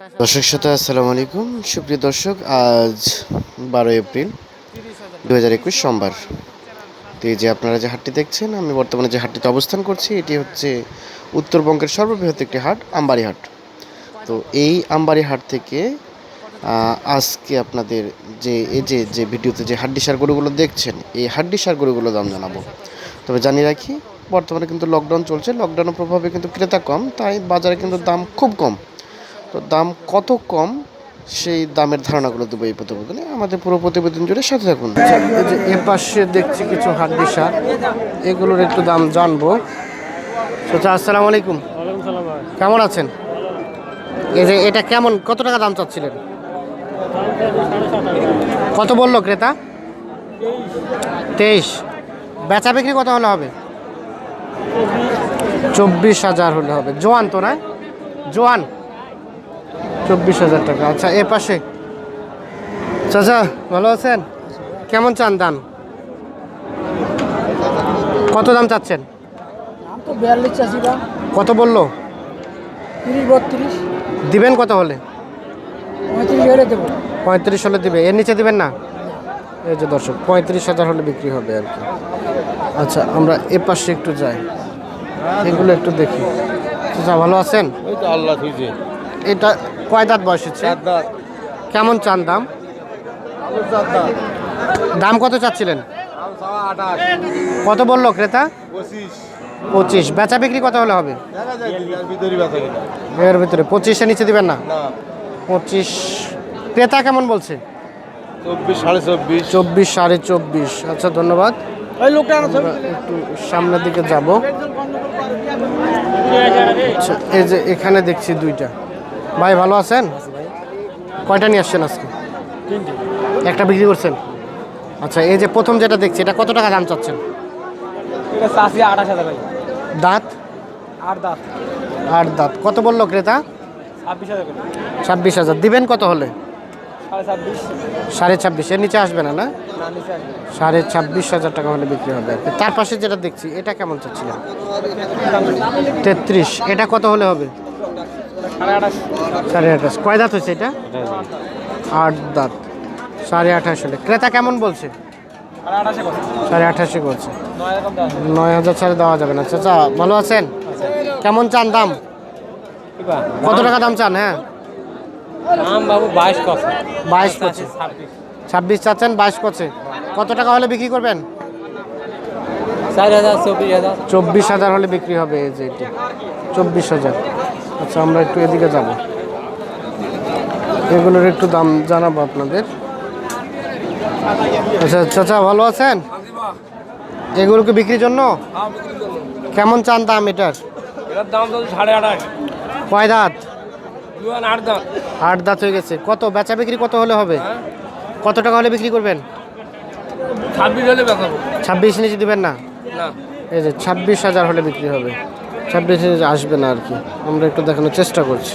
দর্শক শ্রোতা, আসসালামু আলাইকুম। সুপ্রিয় দর্শক, আজ বারো এপ্রিল দু হাজার একুশ সোমবার। তো এই যে আপনারা যে হাটটি দেখছেন, আমি বর্তমানে যে হাটটিতে অবস্থান করছি, এটি হচ্ছে উত্তরবঙ্গের সর্ববৃহৎ একটি হাট, আমবাড়ি হাট। তো এই আমবাড়ি হাট থেকে আজকে আপনাদের যে, এই যে যে ভিডিওতে যে হাড্ডি সার গরুগুলো দেখছেন, এই হাড্ডি সার গরুগুলো দাম জানাব। তবে জানিয়ে রাখি, বর্তমানে কিন্তু লকডাউন চলছে। লকডাউনের প্রভাবে কিন্তু ক্রেতা কম, তাই বাজারে কিন্তু দাম খুব কম। তো দাম কত কম? সেই দামের ধারণাগুলো দেবো এই প্রতিবেদনে। আমাদের পুরো প্রতিবেদন জুড়ে সাথে থাকুন। এই যে এ পাশে দেখছি কিছু হাড্ডি সার। এগুলোর একটু দাম জানব। আচ্ছা আসসালামু আলাইকুম। কেমন আছেন? এই যে এটা কেমন কত টাকা দাম চাচ্ছিলেন? কত বলল ক্রেতা? তেইশ। বেচা বিক্রি কত হলে হবে? চব্বিশ হাজার হলে হবে। জোয়ান তো না? জোয়ান। চব্বিশ হাজার টাকা। আচ্ছা এ পাশে। চাচা ভালো আছেন? কেমন চান দাম? কত দাম চাচ্ছেন? কত বলল? দিবেন কত হলে? পঁয়ত্রিশ হলে দেবো। পঁয়ত্রিশ হলে দিবে। এর নিচে দিবেন না? এই যে দর্শক পঁয়ত্রিশ হাজার হলে বিক্রি হবে আর কি। আচ্ছা আমরা এ পাশে একটু যাই। এগুলো একটু দেখি। ভালো আছেন? ওই তো আল্লাহ এটা কয় দাঁত বয়স হচ্ছে? কেমন চান দাম? দাম কত চাচ্ছিলেন? কত বলল ক্রেতা? পঁচিশ। পঁচিশ। বেচা বিক্রি কত হলে হবে? এর ভিতরে। পঁচিশের নিচে দিবেন না? না। পঁচিশ। ক্রেতা কেমন বলছে? চব্বিশ সাড়ে চব্বিশ। চব্বিশ সাড়ে চব্বিশ। আচ্ছা ধন্যবাদ। ওই লোকটা আমরা একটু সামনের দিকে যাব। আচ্ছা এই যে এখানে দেখছি দুইটা। ভাই ভালো আছেন? কয়টা নিয়ে আসছেন আজকে? একটা বিক্রি করছেন? আচ্ছা এই যে প্রথম যেটা দেখছি এটা কত টাকা দাম চাচ্ছেন? দাঁত? আট দাঁত। আট দাঁত। কত বলল ক্রেতা? ছাব্বিশ হাজার দিবেন কত হলে? সাড়ে ছাব্বিশ। এর নিচে আসবে না না? সাড়ে ছাব্বিশ হাজার টাকা হলে বিক্রি হবে। তার পাশে যেটা দেখছি এটা কেমন চাচ্ছিলেন? তেত্রিশ। এটা কত হলে হবে? সাড়ে আঠাশ। কয় দাঁত হয়েছে এটা? আট দাঁত। সাড়ে আঠাশ হলে। ক্রেতা কেমন বলছে? সাড়ে আঠাশে করছে নয় হাজার ছাড়ে দেওয়া যাবে না। চাচা ভালো আছেন? কেমন চান দাম? কত টাকা দাম চান? হ্যাঁ। বাবু বাইশ কত? বাইশ করছে ছাব্বিশ। চাচ্ছেন বাইশ করছে কত টাকা হলে বিক্রি করবেন? চব্বিশ হাজার। হলে বিক্রি হবে এই যে চব্বিশ হাজার। আচ্ছা আমরা একটু এদিকে যাব। এগুলোর একটু দাম জানাব আপনাদের। আচ্ছা চাচা ভালো আছেন? এগুলো কি বিক্রির জন্য? কেমন চান দাম এটার? এটার দাম তো সাড়ে আঠাশ কয় দাঁত? দুয়ান আট দাঁত। হয়ে গেছে। কত? বেচা বিক্রি কত হলে হবে? কত টাকা হলে বিক্রি করবেন? ছাব্বিশ হলে ছাব্বিশ নিচে দিবেন না? না। এই যে ছাব্বিশ হাজার হলে বিক্রি হবে। ছাব্বিশ আসবে না আর কি। আমরা একটু দেখানোর চেষ্টা করছি।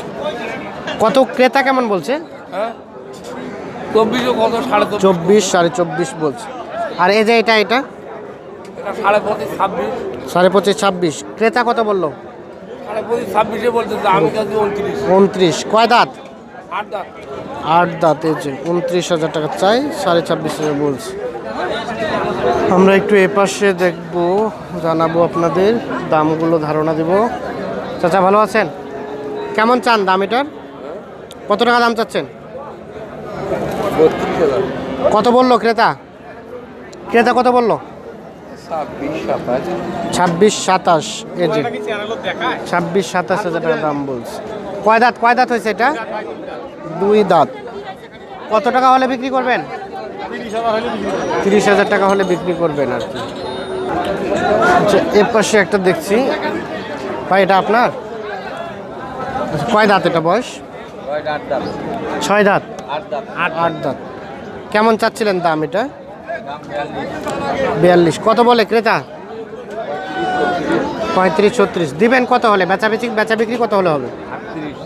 কত ক্রেতা কেমন বলছে? হ্যাঁ? কত? সাড়ে চব্বিশ। সাড়ে চব্বিশ বলছে। আর এই যে এটা এটা? সাড়ে পঁচিশ ছাব্বিশ। ক্রেতা কত বলল? উনত্রিশ। কয় দাঁত। আট দাঁত এই যে উনত্রিশ হাজার টাকা চাই সাড়ে ছাব্বিশ হাজার বলছে। আমরা একটু এপাশে দেখব জানাব আপনাদের দামগুলো ধারণা দেব। চাচা ভালো আছেন? কেমন চান দাম এটার? কত টাকা দাম চাচ্ছেন? কত বলল ক্রেতা? ক্রেতা কত বলল? ছাব্বিশ সাতাশ। ছাব্বিশ সাতাশ এই যে। ছাব্বিশ সাতাশ হাজার টাকা দাম বলছে। কয় দাঁত? কয় দাঁত হয়েছে এটা? দুই দাঁত। কত টাকা হলে বিক্রি করবেন? তিরিশ হাজার টাকা হলে বিক্রি করবেন আর কি। আচ্ছা এর পাশে একটা দেখছি। ভাই, এটা আপনার? কয় দাঁত এটা বয়স? ছয় দাঁত। আট দাঁত। কেমন চাচ্ছিলেন দাম এটা? বিয়াল্লিশ। কত বলে ক্রেতা? পঁয়ত্রিশ, ছত্রিশ। দিবেন কত হলে? বেচা বেচি বেচা বিক্রি কত হলে হবে? আটত্রিশ।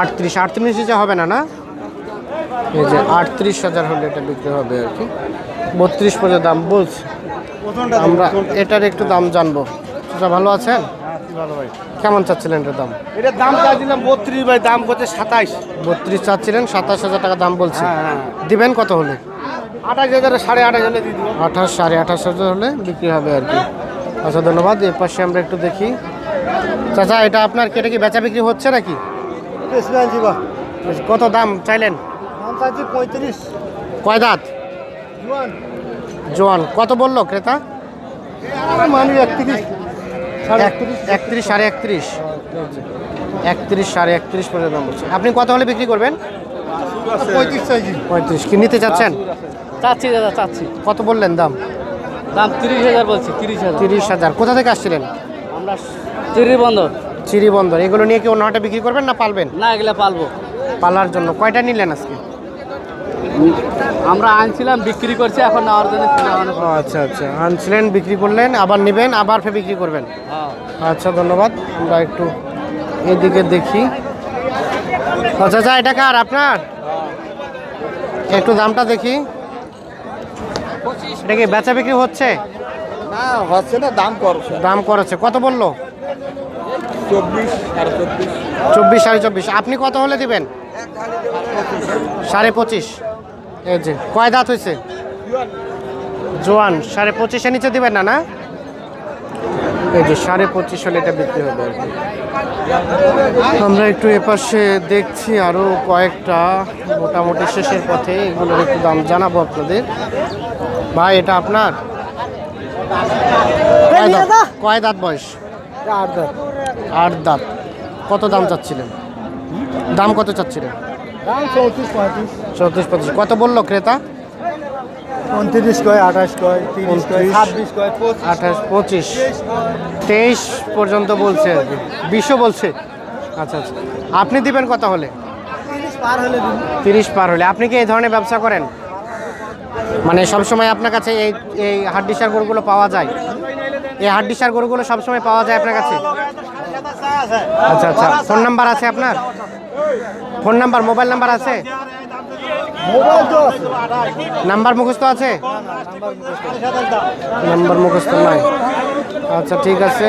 আটত্রিশ আটত্রিশ হবে না না? এই যে আটত্রিশ হাজার হলে এটা বিক্রি হবে আর কি। বত্রিশ পর্যন্ত দাম বলছে। আমরা এটার একটু দাম জানব। সেটা ভালো আছেন? কেমন চাচ্ছিলেন এটার দাম? এটার দাম চাইছিলাম বত্রিশ ভাই দাম করছে সাতাইশ। বত্রিশ চাচ্ছিলেন সাতাশ হাজার টাকা দাম বলছে। হ্যাঁ, হ্যাঁ। দিবেন কত হলে? আঠাশ হাজার সাড়ে আঠাশ হলে আঠাশ সাড়ে আঠাশ হাজার হলে বিক্রি হবে আর কি। আচ্ছা ধন্যবাদ। এর পাশে আমরা একটু দেখি। চাচা এটা আপনার কেটে কি বেচা বিক্রি হচ্ছে নাকি? কত দাম চাইলেন? দাম পঁয়ত্রিশ। কয় দাঁত? জোয়ান। জোয়ান। কত বলল ক্রেতা? মানে একত্রিশ। এক- একত্রিশ। সাড়ে একত্রিশ। একত্রিশ সাড়ে একত্রিশ পর্যন্ত দাম বলছে। আপনি কত হলে বিক্রি করবেন? পঁয়ত্রিশ পঁয়ত্রিশ। কি নিতে চাচ্ছেন? চাচ্ছি দাদা চাচ্ছি। কত বললেন দাম? দাম তিরিশ হাজার বলছি তিরিশ হাজার। তিরিশ হাজার। কোথা থেকে আসছিলেন? আমরা তিরিশ বন্ধ চিরি বন্দর এগুলো নিয়ে কি অন্য হাটে বিক্রি করবেন না পালবেন? না এগুলো পালবো। পালার জন্য। কয়টা নিলেন আজকে? আমরা আনছিলাম বিক্রি করছি এখন নেওয়ার জন্য আচ্ছা আচ্ছা। আনছিলেন বিক্রি করলেন আবার নেবেন আবার ফের বিক্রি করবেন। হ্যাঁ। আচ্ছা ধন্যবাদ। আমরা একটু এদিকে দেখি। আচ্ছা আচ্ছা এটা কার আপনার? একটু দামটা দেখি। এটা কি বেচা বিক্রি হচ্ছে? না হচ্ছে না দাম করছে। দাম করেছে। কত বলল? চব্বিশ সাড়ে চব্বিশ। আপনি কত হলে দিবেন? সাড়ে পঁচিশ। এই যে কয় দাঁত হয়েছে জোয়ান সাড়ে পঁচিশের নিচে দিবেন না না? এই যে সাড়ে পঁচিশ হলে এটা বিক্রি হবে আর কি। আমরা একটু এপাশে দেখছি আরও কয়েকটা মোটামুটি শেষের পথে এগুলোর একটু দাম জানাব আপনাদের। ভাই এটা আপনার? কয় দাঁত? দাঁত বয়স? আট দাম আট দাঁত। কত দাম চাচ্ছিলেন? দাম কত চাচ্ছিলেন? চৌত্রিশ পঁয়ত্রিশ। পঁচিশ কত বলল ক্রেতা? উনত্রিশ কয় আঠাশ কয় তিরিশ কয় ছাব্বিশ কয় আঠাশ পঁচিশ। তেইশ পর্যন্ত বলছে। আর কি বিশও বলছে। আচ্ছা আচ্ছা। আপনি দিবেন কত হলে? তিরিশ পার হলে তিরিশ পার হলে। আপনি কি এই ধরনের ব্যবসা করেন? মানে সবসময় আপনার কাছে এই এই হাড্ডিসার গরুগুলো পাওয়া যায়? এই হাড্ডিসার গরুগুলো সবসময় পাওয়া যায় আপনার কাছে? আচ্ছা আচ্ছা। ফোন নাম্বার আছে আপনার? ফোন নাম্বার মোবাইল নাম্বার আছে? মোবাইল তো আছে। নাম্বার মুখস্থ আছে? নাম্বার মুখস্থ নাই। আচ্ছা ঠিক আছে।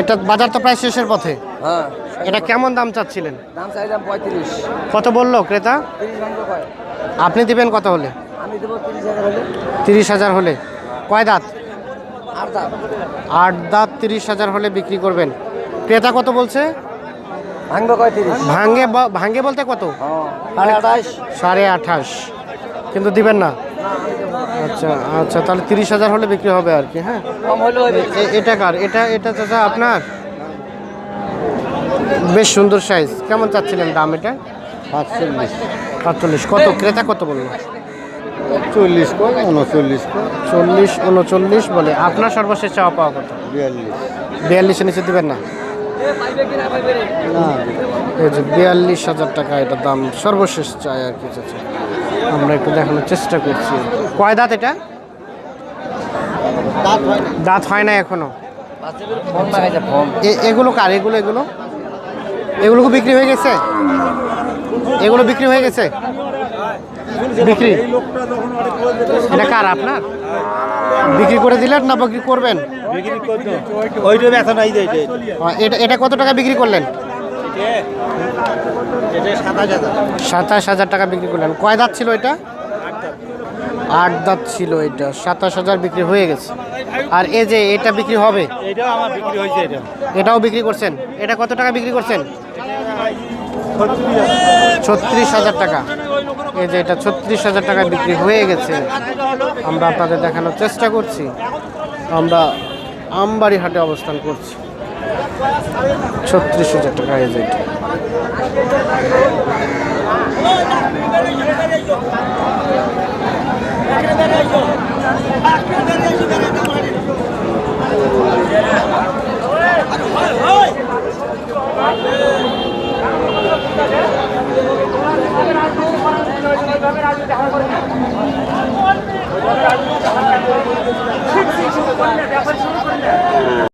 এটা বাজার তো প্রায় শেষের পথে। হ্যাঁ। এটা কেমন দাম চাচ্ছিলেন? দাম চাইলাম পঁয়ত্রিশ। কত বলল ক্রেতা? আপনি দিবেন কত হলে? আমি দেবো তিরিশ হাজার হলে। তিরিশ হাজার হলে। কয় দাঁত? আর দাম আট দাঁত তিরিশ হাজার হলে বিক্রি করবেন। ক্রেতা কত বলছে? ভাঙ্গ কয় তিরিশ? ভাঙ্গে ভাঙ্গে বলতে কত? সাড়ে আঠাশ। সাড়ে আঠাশ। কিন্তু দিবেন না? আচ্ছা আচ্ছা তাহলে তিরিশ হাজার হলে বিক্রি হবে আর কি হ্যাঁ? এটা কার? এটা এটা চাচা আপনার? বেশ সুন্দর সাইজ কেমন চাচ্ছিলেন দাম এটা? সাতচল্লিশ। সাতচল্লিশ। কত? ক্রেতা কত বলল? চল্লিশ কয় উনচল্লিশ চল্লিশ উনচল্লিশ বলে। আপনার সর্বশেষ চাওয়া পাওয়া কত? বিয়াল্লিশ। বিয়াল্লিশের নিচে দিবেন না? না। এই বিয়াল্লিশ হাজার টাকা এটা দাম সর্বশেষ চাই আর কি চাচা। আমরা একটু দেখানোর চেষ্টা করছি। কয় দাঁত এটা? দাঁত হয় না। এখনও? এগুলো কার? এগুলো এগুলো? এগুলো বিক্রি হয়ে গেছে? এগুলো বিক্রি হয়ে গেছে? বিক্রি? এটা কার আপনার? বিক্রি করে দিলেন না বিক্রি করবেন? এটা এটা কত টাকা বিক্রি করলেন? সাতাশ হাজার। টাকা বিক্রি করলেন। কয় দাঁত ছিল এটা? আট দাঁত ছিল এটা। সাতাশ হাজার বিক্রি হয়ে গেছে। আর এই যে এটা বিক্রি হবে? এটাও আমার বিক্রি হয়েছে এটা। এটাও বিক্রি করছেন? এটা কত টাকা বিক্রি করছেন? ছত্রিশ হাজার টাকা। এই যে এটা ছত্রিশ হাজার টাকা বিক্রি হয়ে গেছে। আমরা আপনাদের দেখানোর চেষ্টা করছি। আমরা আমবাড়ি হাটে অবস্থান করছি। ছত্রিশ হাজার টাকা এজেন্ট Thank এটা।